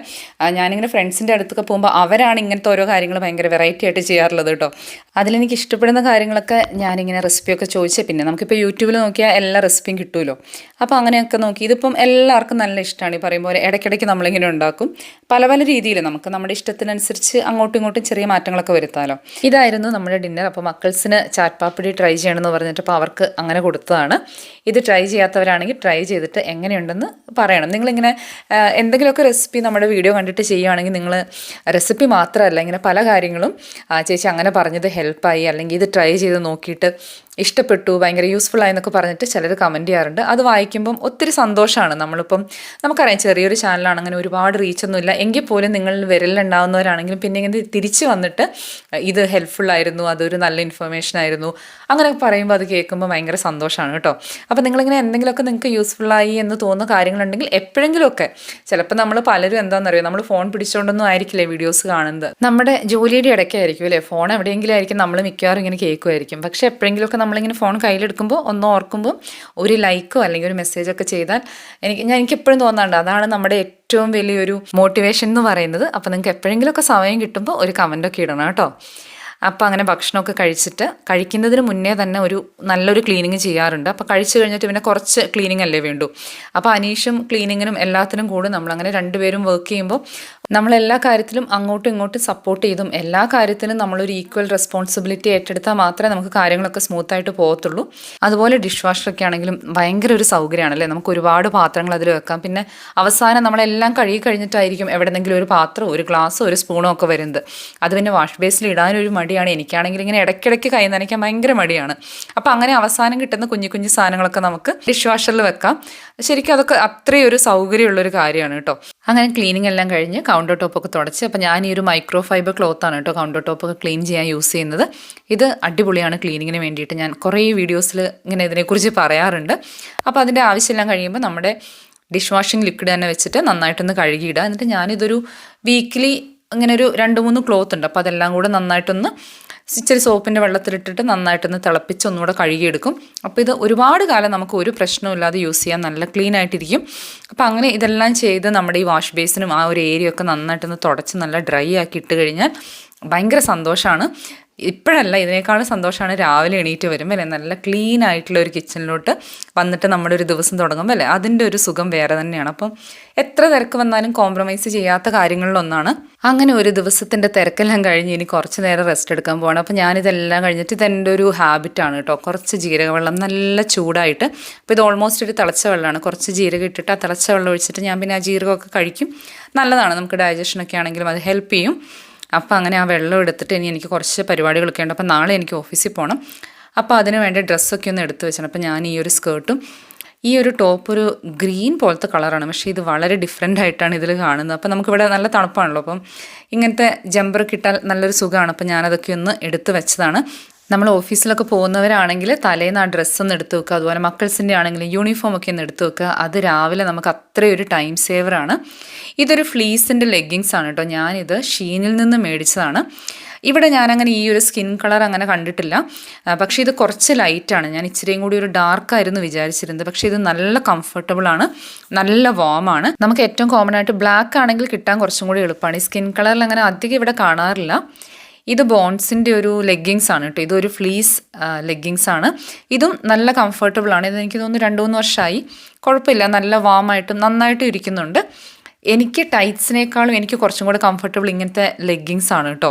ഞാനിങ്ങനെ ഫ്രണ്ട്സിന്റെ അടുത്തൊക്കെ പോകുമ്പോൾ അവരാണ് ഇങ്ങനത്തെ ഓരോ കാര്യങ്ങൾ ഭയങ്കര വെറൈറ്റി ആയിട്ട് ചെയ്യാറുള്ളത് കേട്ടോ. അതിലെനിക്ക് ഇഷ്ടപ്പെടുന്ന കാര്യങ്ങളൊക്കെ ഞാനിങ്ങനെ റെസിപ്പിയൊക്കെ ചോദിച്ചാൽ പിന്നെ നമുക്കിപ്പോൾ യൂട്യൂബിൽ നോക്കിയാൽ എല്ലാ റെസിപ്പിയും കിട്ടുമല്ലോ അപ്പോൾ അങ്ങനെയൊക്കെ നോക്കി. ഇതിപ്പം എല്ലാവർക്കും നല്ല ഇഷ്ടമാണ് ഈ പറയും പോലെ ഇടയ്ക്കിടയ്ക്ക് നമ്മളിങ്ങനെ ഉണ്ടാക്കും. പല പല രീതിയിൽ നമുക്ക് നമ്മുടെ ഇഷ്ടത്തിനനുസരിച്ച് അങ്ങോട്ടും ഇങ്ങോട്ടും ചെറിയ മാറ്റങ്ങളൊക്കെ വരുത്താമല്ലോ ഇതായിരുന്നു നമ്മുടെ ഡിന്നർ അപ്പോൾ മക്കൾസിന് ചാറ്റ്പാപ്പടി ട്രൈ ചെയ്യണമെന്ന് പറഞ്ഞിട്ട് അപ്പോൾ അവർക്ക് അങ്ങനെ കൊടുത്തതാണ്. ഇത് ട്രൈ ചെയ്യാത്തവരാണെങ്കിൽ ട്രൈ ചെയ്തിട്ട് എങ്ങനെയുണ്ടെന്ന് പറയണം. നിങ്ങളിങ്ങനെ എന്തെങ്കിലുമൊക്കെ റെസിപ്പി നമ്മുടെ വീഡിയോ കണ്ടിട്ട് ചെയ്യുകയാണെങ്കിൽ നിങ്ങൾ റെസിപ്പി മാത്രമല്ല ഇങ്ങനെ പല കാര്യങ്ങളും ചേച്ചി അങ്ങനെ പറഞ്ഞത് ഹെൽപ്പായി അല്ലെങ്കിൽ ഇത് ട്രൈ ചെയ്ത് നോക്കിയിട്ട് ഇഷ്ടപ്പെട്ടു ഭയങ്കര യൂസ്ഫുൾ ആയി എന്നൊക്കെ പറഞ്ഞിട്ട് ചിലർ കമന്റ് ചെയ്യാറുണ്ട്. അത് വായിക്കുമ്പം ഒത്തിരി സന്തോഷമാണ്. നമ്മളിപ്പം നമുക്കറിയാം ചെറിയൊരു ചാനലാണ് അങ്ങനെ ഒരുപാട് റീച്ചൊന്നും ഇല്ല. എങ്കിൽ പോലും നിങ്ങൾ വിരലിലുണ്ടാവുന്നവരാണെങ്കിലും പിന്നെ ഇങ്ങനെ തിരിച്ച് വന്നിട്ട് ഇത് ഹെൽപ്ഫുൾ ആയിരുന്നു അതൊരു നല്ല ഇൻഫർമേഷൻ ആയിരുന്നു അങ്ങനെ പറയുമ്പോൾ അത് കേൾക്കുമ്പോൾ ഭയങ്കര സന്തോഷമാണ് കേട്ടോ. അപ്പോൾ നിങ്ങളിങ്ങനെ എന്തെങ്കിലുമൊക്കെ നിങ്ങൾക്ക് യൂസ്ഫുള്ളായി എന്ന് തോന്നുന്ന കാര്യങ്ങളുണ്ടെങ്കിൽ എപ്പോഴെങ്കിലുമൊക്കെ. ചിലപ്പോൾ നമ്മൾ പലരും എന്താണെന്നറിയോ? നമ്മൾ ഫോൺ പിടിച്ചുകൊണ്ടൊന്നും ആയിരിക്കില്ലേ വീഡിയോസ് കാണുന്നത്? നമ്മുടെ ജോലിയുടെ ഇടയ്ക്കായിരിക്കും അല്ലേ? ഫോൺ എവിടെയെങ്കിലും ആയിരിക്കും. നമ്മൾ മിക്കവാറും ഇങ്ങനെ കേൾക്കുമായിരിക്കും. പക്ഷേ എപ്പോഴെങ്കിലുമൊക്കെ നമ്മളിങ്ങനെ ഫോൺ കയ്യിലെടുക്കുമ്പോൾ ഒന്ന് ഓർക്കുമ്പോൾ ഒരു ലൈക്കോ അല്ലെങ്കിൽ ഒരു മെസ്സേജൊക്കെ ചെയ്താൽ എനിക്ക് ഞാൻ എനിക്ക് എപ്പോഴും തോന്നാറുണ്ട്. അതാണ് നമ്മുടെ ഏറ്റവും വലിയൊരു മോട്ടിവേഷൻ എന്ന് പറയുന്നത്. അപ്പോൾ നിങ്ങൾക്ക് എപ്പോഴെങ്കിലുമൊക്കെ സമയം കിട്ടുമ്പോൾ ഒരു കമന്റൊക്കെ ഇടണം കേട്ടോ. അപ്പോൾ അങ്ങനെ ഭക്ഷണമൊക്കെ കഴിച്ചിട്ട് കഴിക്കുന്നതിന് മുന്നേ തന്നെ ഒരു നല്ലൊരു ക്ലീനിങ് ചെയ്യാറുണ്ട്. അപ്പോൾ കഴിച്ചു കഴിഞ്ഞിട്ട് പിന്നെ കുറച്ച് ക്ലീനിങ് അല്ലേ വേണ്ടൂ. അപ്പോൾ അനീഷും ക്ലീനിങ്ങിനും എല്ലാത്തിനും കൂടെ നമ്മളങ്ങനെ രണ്ടുപേരും വർക്ക് ചെയ്യുമ്പോൾ നമ്മൾ എല്ലാ കാര്യത്തിലും അങ്ങോട്ടും ഇങ്ങോട്ടും സപ്പോർട്ട് ചെയ്തും എല്ലാ കാര്യത്തിനും നമ്മളൊരു ഈക്വൽ റെസ്പോൺസിബിലിറ്റി ഏറ്റെടുത്താൽ മാത്രമേ നമുക്ക് കാര്യങ്ങളൊക്കെ സ്മൂത്തായിട്ട് പോകത്തുള്ളൂ. അതുപോലെ ഡിഷ് വാഷറൊക്കെ ആണെങ്കിലും ഭയങ്കര ഒരു സൗകര്യമാണല്ലേ? നമുക്ക് ഒരുപാട് പാത്രങ്ങൾ അതിൽ വെക്കാം. പിന്നെ അവസാനം നമ്മളെല്ലാം കഴുകി കഴിഞ്ഞിട്ടായിരിക്കും എവിടെന്നെങ്കിലും ഒരു പാത്രം ഒരു ഗ്ലാസ്സോ ഒരു സ്പൂണോ ഒക്കെ വരുന്നത്. അത് പിന്നെ വാഷ് ബേസിൽ ഇടാനൊരു മടിയാണ്. എനിക്കാണെങ്കിൽ ഇങ്ങനെ ഇടയ്ക്കിടയ്ക്ക് കൈ നനയ്ക്കാൻ ഭയങ്കര മടിയാണ്. അപ്പോൾ അങ്ങനെ അവസാനം കിട്ടുന്ന കുഞ്ഞു കുഞ്ഞു സാധനങ്ങളൊക്കെ നമുക്ക് ഡിഷ് വാഷറിൽ വെക്കാം. ശരിക്കും അതൊക്കെ അത്രയും ഒരു സൗകര്യമുള്ളൊരു കാര്യമാണ് കേട്ടോ. അങ്ങനെ ക്ലീനിങ് എല്ലാം കഴിഞ്ഞ് കൗണ്ടർ ടോപ്പൊക്കെ തുടച്ച് അപ്പോൾ ഞാൻ ഈ ഒരു മൈക്രോ ഫൈബർ ക്ലോത്താണ് കേട്ടോ കൗണ്ടർ ടോപ്പൊക്കെ ക്ലീൻ ചെയ്യാൻ യൂസ് ചെയ്യുന്നത്. ഇത് അടിപൊളിയാണ് ക്ലീനിങ്ങിന് വേണ്ടിയിട്ട് ഞാൻ കുറേ വീഡിയോസിൽ ഇങ്ങനെ ഇതിനെക്കുറിച്ച് പറയാറുണ്ട്. അപ്പോൾ അതിന്റെ ആവശ്യമെല്ലാം കഴിയുമ്പോൾ നമ്മുടെ ഡിഷ് വാഷിംഗ് ലിക്വിഡ് തന്നെ വെച്ചിട്ട് നന്നായിട്ടൊന്ന് കഴുകിയിടുക. എന്നിട്ട് ഞാനിതൊരു വീക്ക്ലി ഇങ്ങനെ ഒരു രണ്ട് മൂന്ന് ക്ലോത്ത് ഉണ്ട്. അപ്പോൾ അതെല്ലാം കൂടെ നന്നായിട്ടൊന്ന് ഇച്ചിരി സോപ്പിന്റെ വെള്ളത്തിലിട്ടിട്ട് നന്നായിട്ടൊന്ന് തിളപ്പിച്ച് ഒന്നുകൂടെ കഴുകിയെടുക്കും. അപ്പോൾ ഇത് ഒരുപാട് കാലം നമുക്ക് ഒരു പ്രശ്നമില്ലാതെ യൂസ് ചെയ്യാൻ നല്ല ക്ലീൻ ആയിട്ടിരിക്കും. അപ്പോൾ അങ്ങനെ ഇതെല്ലാം ചെയ്ത് നമ്മുടെ ഈ വാഷ് ബേസിനും ആ ഒരു ഏരിയ ഒക്കെ നന്നായിട്ടൊന്ന് തുടച്ച് നല്ല ഡ്രൈ ആക്കി ഇട്ട് കഴിഞ്ഞാൽ ഭയങ്കര സന്തോഷമാണ് ഇപ്പോഴല്ല ഇതിനേക്കാളും സന്തോഷമാണ് രാവിലെ എണീറ്റ് വരുമ്പോൾ അല്ലേ? നല്ല ക്ലീൻ ആയിട്ടുള്ള ഒരു കിച്ചണിലോട്ട് വന്നിട്ട് നമ്മുടെ ഒരു ദിവസം തുടങ്ങുമ്പോൾ അല്ലേ? അതിന്റെ ഒരു സുഖം വേറെ തന്നെയാണ്. അപ്പം എത്ര തിരക്ക് വന്നാലും കോംപ്രമൈസ് ചെയ്യാത്ത കാര്യങ്ങളിലൊന്നാണ്. അങ്ങനെ ഒരു ദിവസത്തിന്റെ തിരക്കെല്ലാം കഴിഞ്ഞ് ഇനി കുറച്ച് നേരം റെസ്റ്റ് എടുക്കാൻ പോകണം അപ്പോൾ ഞാനിതെല്ലാം കഴിഞ്ഞിട്ട് ഇതെന്റെ ഒരു ഹാബിറ്റാണ് കേട്ടോ. കുറച്ച് ജീരകവെള്ളം നല്ല ചൂടായിട്ട് അപ്പോൾ ഇത് ഓൾമോസ്റ്റ് ഒരു തിളച്ച വെള്ളമാണ്. കുറച്ച് ജീരകം ഇട്ടിട്ട് ആ തിളച്ച വെള്ളം ഒഴിച്ചിട്ട് ഞാൻ പിന്നെ ആ ജീരകമൊക്കെ കഴിക്കും. നല്ലതാണ്. നമുക്ക് ഡൈജഷനൊക്കെ ആണെങ്കിലും അത് ഹെൽപ്പ് ചെയ്യും. അപ്പോൾ അങ്ങനെ ആ വെള്ളം എടുത്തിട്ട് ഇനി എനിക്ക് കുറച്ച് പരിപാടികളൊക്കെ ഉണ്ട്. അപ്പോൾ നാളെ എനിക്ക് ഓഫീസിൽ പോകണം അപ്പോൾ അതിന് വേണ്ടി ഡ്രസ്സൊക്കെ ഒന്ന് എടുത്തു വെച്ചാണ്. അപ്പോൾ ഞാൻ ഈ ഒരു സ്കേർട്ടും ഈ ഒരു ടോപ്പ് ഒരു ഗ്രീൻ പോലത്തെ കളറാണ് പക്ഷേ ഇത് വളരെ ഡിഫറെന്റ് ആയിട്ടാണ് ഇതിൽ കാണുന്നത്. അപ്പോൾ നമുക്കിവിടെ നല്ല തണുപ്പാണല്ലോ. അപ്പം ഇങ്ങനത്തെ ജമ്പർ കിട്ടാൻ നല്ലൊരു സുഖമാണ് അപ്പോൾ ഞാനതൊക്കെ ഒന്ന് എടുത്തു വെച്ചതാണ്. നമ്മൾ ഓഫീസിലൊക്കെ പോകുന്നവരാണെങ്കിൽ തലേന്ന് ആ ഡ്രസ്സ് ഒന്ന് എടുത്ത് വെക്കുക അതുപോലെ മക്കൾസിന്റെ ആണെങ്കിലും യൂണിഫോം ഒക്കെ ഒന്ന് എടുത്തു വെക്കുക. അത് രാവിലെ നമുക്ക് അത്രയൊരു ടൈം സേവറാണ് ഇതൊരു ഫ്ലീസിന്റെ ലെഗ്ഗിങ്സ് ആണ് കേട്ടോ. ഞാനിത് ഷീനിൽ നിന്ന് മേടിച്ചതാണ്. ഇവിടെ ഞാനങ്ങനെ ഈ ഒരു സ്കിൻ കളർ അങ്ങനെ കണ്ടിട്ടില്ല. പക്ഷേ ഇത് കുറച്ച് ലൈറ്റാണ് ഞാൻ ഇച്ചിരിയും കൂടി ഒരു ഡാർക്കായിരുന്നു വിചാരിച്ചിരുന്നത്. പക്ഷേ ഇത് നല്ല കംഫർട്ടബിൾ ആണ്. നല്ല വാമാണ് നമുക്ക് ഏറ്റവും കോമൺ ആയിട്ട് ബ്ലാക്ക് ആണെങ്കിൽ കിട്ടാൻ കുറച്ചും കൂടി എളുപ്പമാണ്. ഈ സ്കിൻ കളറിൽ അങ്ങനെ അധികം ഇവിടെ കാണാറില്ല. ഇത് ബോൺസിന്റെ ഒരു ലെഗ്ഗിങ്സ് ആണ് കേട്ടോ. ഇതൊരു ഫ്ലീസ് ലെഗ്ഗിങ്സ് ആണ്. ഇതും നല്ല കംഫർട്ടബിൾ ആണ്. ഇത് എനിക്ക് തോന്നുന്നു രണ്ട് മൂന്ന് വർഷമായി കുഴപ്പമില്ല. നല്ല വാമായിട്ടും നന്നായിട്ടും ഇരിക്കുന്നുണ്ട്. എനിക്ക് ടൈറ്റ്സിനേക്കാളും എനിക്ക് കുറച്ചും കൂടെ കംഫർട്ടബിൾ ഇങ്ങനത്തെ ലെഗ്ഗിങ്സ് ആണ് കേട്ടോ.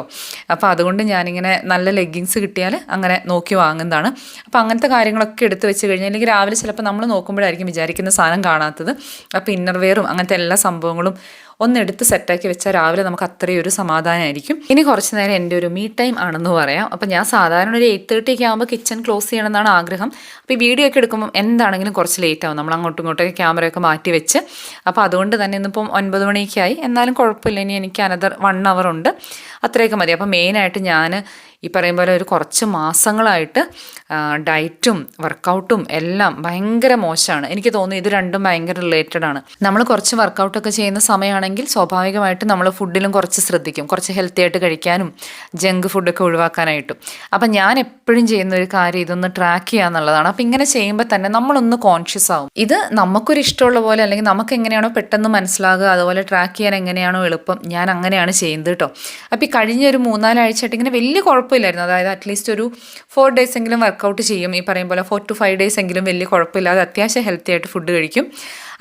അപ്പോൾ അതുകൊണ്ട് ഞാനിങ്ങനെ നല്ല ലെഗ്ഗിങ്സ് കിട്ടിയാൽ അങ്ങനെ നോക്കി വാങ്ങുന്നതാണ്. അപ്പോൾ അങ്ങനത്തെ കാര്യങ്ങളൊക്കെ എടുത്ത് വെച്ച് കഴിഞ്ഞാൽ അല്ലെങ്കിൽ രാവിലെ ചിലപ്പോൾ നമ്മൾ നോക്കുമ്പോഴായിരിക്കും വിചാരിക്കുന്ന സാധനം കാണാത്തത്. അപ്പോൾ ഇന്നർവെയറും അങ്ങനത്തെ എല്ലാ സംഭവങ്ങളും ഒന്ന് എടുത്ത് സെറ്റാക്കി വെച്ചാൽ രാവിലെ നമുക്ക് അത്രയും ഒരു സമാധാനമായിരിക്കും ഇനി കുറച്ച് നേരം എന്റെ ഒരു മീ ടൈം ആണെന്ന് പറയാം. അപ്പോൾ ഞാൻ സാധാരണ ഒരു എയ്റ്റ് തേർട്ടി ഒക്കെ ആകുമ്പോൾ കിച്ചൺ ക്ലോസ് ചെയ്യണമെന്നാണ് ആഗ്രഹം. അപ്പോൾ ഈ വീഡിയോ ഒക്കെ എടുക്കുമ്പോൾ എന്താണെങ്കിലും കുറച്ച് ലേറ്റ് ആവും. നമ്മൾ അങ്ങോട്ടും ഇങ്ങോട്ടൊക്കെ ക്യാമറയൊക്കെ മാറ്റി വെച്ച്. അപ്പോൾ അതുകൊണ്ട് തന്നെ ഇന്നിപ്പം ഒൻപത് മണിയൊക്കെ ആയി. എന്നാലും കുഴപ്പമില്ല. ഇനി എനിക്ക് അനദർ വൺ അവർ ഉണ്ട്. അത്രയൊക്കെ മതി. അപ്പം മെയിനായിട്ട് ഞാൻ ഈ പറയും പോലെ ഒരു കുറച്ച് മാസങ്ങളായിട്ട് ഡയറ്റും വർക്കൗട്ടും എല്ലാം ഭയങ്കര മോശമാണ് എനിക്ക് തോന്നുന്നു ഇത് രണ്ടും ഭയങ്കര റിലേറ്റഡ് ആണ്. നമ്മൾ കുറച്ച് വർക്കൗട്ടൊക്കെ ചെയ്യുന്ന സമയമാണെങ്കിൽ സ്വാഭാവികമായിട്ട് നമ്മൾ ഫുഡിലും കുറച്ച് ശ്രദ്ധിക്കും. കുറച്ച് ഹെൽത്തി ആയിട്ട് കഴിക്കാനും ജങ്ക് ഫുഡൊക്കെ ഒഴിവാക്കാനായിട്ടും. അപ്പം ഞാൻ എപ്പോഴും ചെയ്യുന്ന ഒരു കാര്യം ഇതൊന്ന് ട്രാക്ക് ചെയ്യുക എന്നുള്ളതാണ്. അപ്പം ഇങ്ങനെ ചെയ്യുമ്പോൾ തന്നെ നമ്മളൊന്ന് കോൺഷ്യസ് ആവും. ഇത് നമുക്കൊരു ഇഷ്ടമുള്ള പോലെ അല്ലെങ്കിൽ നമുക്ക് എങ്ങനെയാണോ പെട്ടെന്ന് മനസ്സിലാകുക അതുപോലെ ട്രാക്ക് ചെയ്യാൻ എങ്ങനെയാണോ എളുപ്പം ഞാൻ അങ്ങനെയാണ് ചെയ്യുന്നത് കേട്ടോ അപ്പോൾ ഈ കഴിഞ്ഞ ഒരു മൂന്നാലാഴ്ചയായിട്ട് ഇങ്ങനെ വലിയ കുഴപ്പമില്ലായിരുന്നു. അതായത് അറ്റ്ലീസ്റ്റ് ഒരു ഫോർ ഡേയ്സ് എങ്കിലും വർക്കൗട്ട് ചെയ്യും. ഈ പറയും പോലെ ഫോർ ടു ഫൈവ് ഡേയ്സ് എങ്കിലും വലിയ കുഴപ്പമില്ലാതെ അത്യാവശ്യം ഹെൽത്തി ആയിട്ട് ഫുഡ് കഴിക്കും.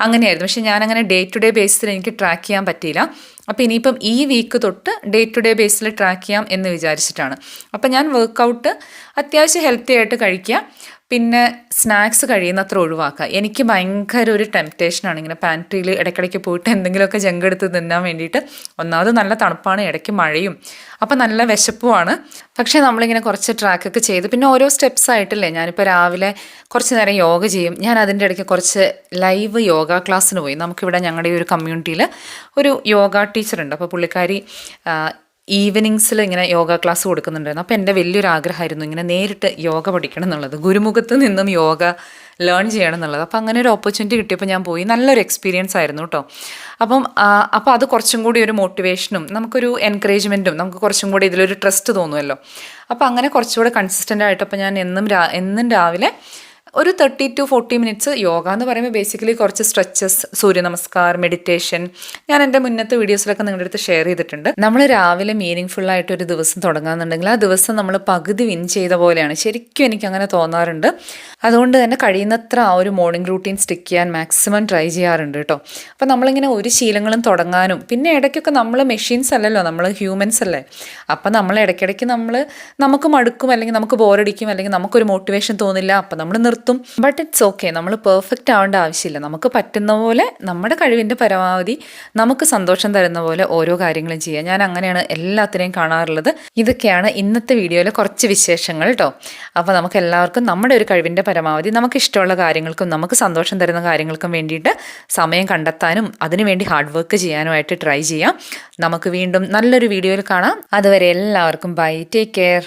അങ്ങനെയായിരുന്നു. പക്ഷേ ഞാൻ അങ്ങനെ ഡേ ടു ഡേ ബേസിൽ എനിക്ക് ട്രാക്ക് ചെയ്യാൻ പറ്റിയില്ല. അപ്പോൾ ഇനിയിപ്പം ഈ വീക്ക് തൊട്ട് day to day basis track ചെയ്യാം എന്ന് വിചാരിച്ചിട്ടാണ്. അപ്പോൾ ഞാൻ വർക്കൗട്ട് അത്യാവശ്യം ഹെൽത്തി ആയിട്ട് കഴിക്കുക. പിന്നെ സ്നാക്സ് കഴിയുന്നത്ര ഒഴിവാക്കുക. എനിക്ക് ഭയങ്കര ഒരു ടെംപ്റ്റേഷനാണ് ഇങ്ങനെ പാൻട്രിയിൽ ഇടയ്ക്കിടയ്ക്ക് പോയിട്ട് എന്തെങ്കിലുമൊക്കെ ജങ്ക് എടുത്ത് തിന്നാൻ വേണ്ടിയിട്ട് ഒന്നാമത് നല്ല തണുപ്പാണ് ഇടയ്ക്ക് മഴയും. അപ്പോൾ നല്ല വിശപ്പുമാണ്. പക്ഷേ നമ്മളിങ്ങനെ കുറച്ച് ട്രാക്കൊക്കെ ചെയ്ത് പിന്നെ ഓരോ സ്റ്റെപ്സ് ആയിട്ടില്ലേ? ഞാനിപ്പോൾ രാവിലെ കുറച്ച് നേരം യോഗ ചെയ്യും. ഞാൻ അതിന്റെ ഇടയ്ക്ക് കുറച്ച് ലൈവ് യോഗ ക്ലാസ്സിന് പോയി. നമുക്കിവിടെ ഞങ്ങളുടെ ഈ ഒരു കമ്മ്യൂണിറ്റിയിൽ ഒരു യോഗ ടീച്ചറുണ്ട് അപ്പോൾ പുള്ളിക്കാരി ഈവനിങ്സിൽ ഇങ്ങനെ യോഗ ക്ലാസ് കൊടുക്കുന്നുണ്ടായിരുന്നു. അപ്പോൾ എന്റെ വലിയൊരു ആഗ്രഹമായിരുന്നു ഇങ്ങനെ നേരിട്ട് യോഗ പഠിക്കണം എന്നുള്ളത്. ഗുരുമുഖത്ത് നിന്നും യോഗ ലേൺ ചെയ്യണം എന്നുള്ളത്. അപ്പോൾ അങ്ങനെ ഒരു ഓപ്പർച്യൂണിറ്റി കിട്ടിയപ്പോൾ ഞാൻ പോയി. നല്ലൊരു എക്സ്പീരിയൻസ് ആയിരുന്നു കേട്ടോ അപ്പം അപ്പോൾ അത് കുറച്ചും കൂടി ഒരു മോട്ടിവേഷനും നമുക്കൊരു എൻകറേജ്മെന്റും നമുക്ക് കുറച്ചും കൂടി ഇതിലൊരു ട്രസ്റ്റ് തോന്നുമല്ലോ അപ്പോൾ അങ്ങനെ കുറച്ചുകൂടെ കൺസിസ്റ്റന്റ് ആയിട്ട് അപ്പോൾ ഞാൻ എന്നും എന്നും രാവിലെ ഒരു thirty to forty minutes yoga എന്ന് പറയുമ്പോൾ ബേസിക്കലി കുറച്ച് സ്ട്രെച്ചസ് സൂര്യ നമസ്കാർ മെഡിറ്റേഷൻ ഞാൻ എന്റെ മുന്നത്തെ വീഡിയോസിലൊക്കെ നിങ്ങളുടെ അടുത്ത് ഷെയർ ചെയ്തിട്ടുണ്ട്. നമ്മൾ രാവിലെ മീനിങ് ഫുൾ ആയിട്ട് ഒരു ദിവസം തുടങ്ങാന്നുണ്ടെങ്കിൽ ആ ദിവസം നമ്മൾ പകുതി വിൻ ചെയ്ത പോലെയാണ്. ശരിക്കും എനിക്ക് അങ്ങനെ തോന്നാറുണ്ട്. അതുകൊണ്ട് തന്നെ കഴിയുന്നത്ര ആ ഒരു മോർണിംഗ് റൂട്ടീൻ സ്റ്റിക്ക് ചെയ്യാൻ മാക്സിമം ട്രൈ ചെയ്യാറുണ്ട് കേട്ടോ. അപ്പോൾ നമ്മളിങ്ങനെ ഒരു ശീലങ്ങളും തുടങ്ങാനും പിന്നെ ഇടയ്ക്കൊക്കെ നമ്മൾ മെഷീൻസ് അല്ലല്ലോ നമ്മൾ ഹ്യൂമൻസ് അല്ലേ? അപ്പം നമ്മൾ ഇടയ്ക്കിടയ്ക്ക് നമ്മൾ നമുക്ക് മടുക്കും അല്ലെങ്കിൽ നമുക്ക് ബോറടിക്കും അല്ലെങ്കിൽ നമുക്കൊരു മോട്ടിവേഷൻ തോന്നില്ല അപ്പം നമ്മൾ നിർത്തും ബട്ട് ഇറ്റ്സ് ഓക്കെ നമ്മൾ പെർഫെക്റ്റ് ആവേണ്ട ആവശ്യമില്ല. നമുക്ക് പറ്റുന്ന പോലെ നമ്മുടെ കഴിവിന്റെ പരമാവധി നമുക്ക് സന്തോഷം തരുന്ന പോലെ ഓരോ കാര്യങ്ങളും ചെയ്യാം. ഞാൻ അങ്ങനെയാണ് എല്ലാത്തിനെയും കാണാറുള്ളത്. ഇതൊക്കെയാണ് ഇന്നത്തെ വീഡിയോയിലെ കുറച്ച് വിശേഷങ്ങൾ കേട്ടോ അപ്പോൾ നമുക്ക് എല്ലാവർക്കും നമ്മുടെ ഒരു കഴിവിന്റെ പരമാവധി നമുക്ക് ഇഷ്ടമുള്ള കാര്യങ്ങൾക്കും നമുക്ക് സന്തോഷം തരുന്ന കാര്യങ്ങൾക്കും വേണ്ടിയിട്ട് സമയം കണ്ടെത്താനും അതിനുവേണ്ടി ഹാർഡ് വർക്ക് ചെയ്യാനുമായിട്ട് ട്രൈ ചെയ്യാം. നമുക്ക് വീണ്ടും നല്ലൊരു വീഡിയോയിൽ കാണാം. അതുവരെ എല്ലാവർക്കും ബൈ ടേക്ക് കെയർ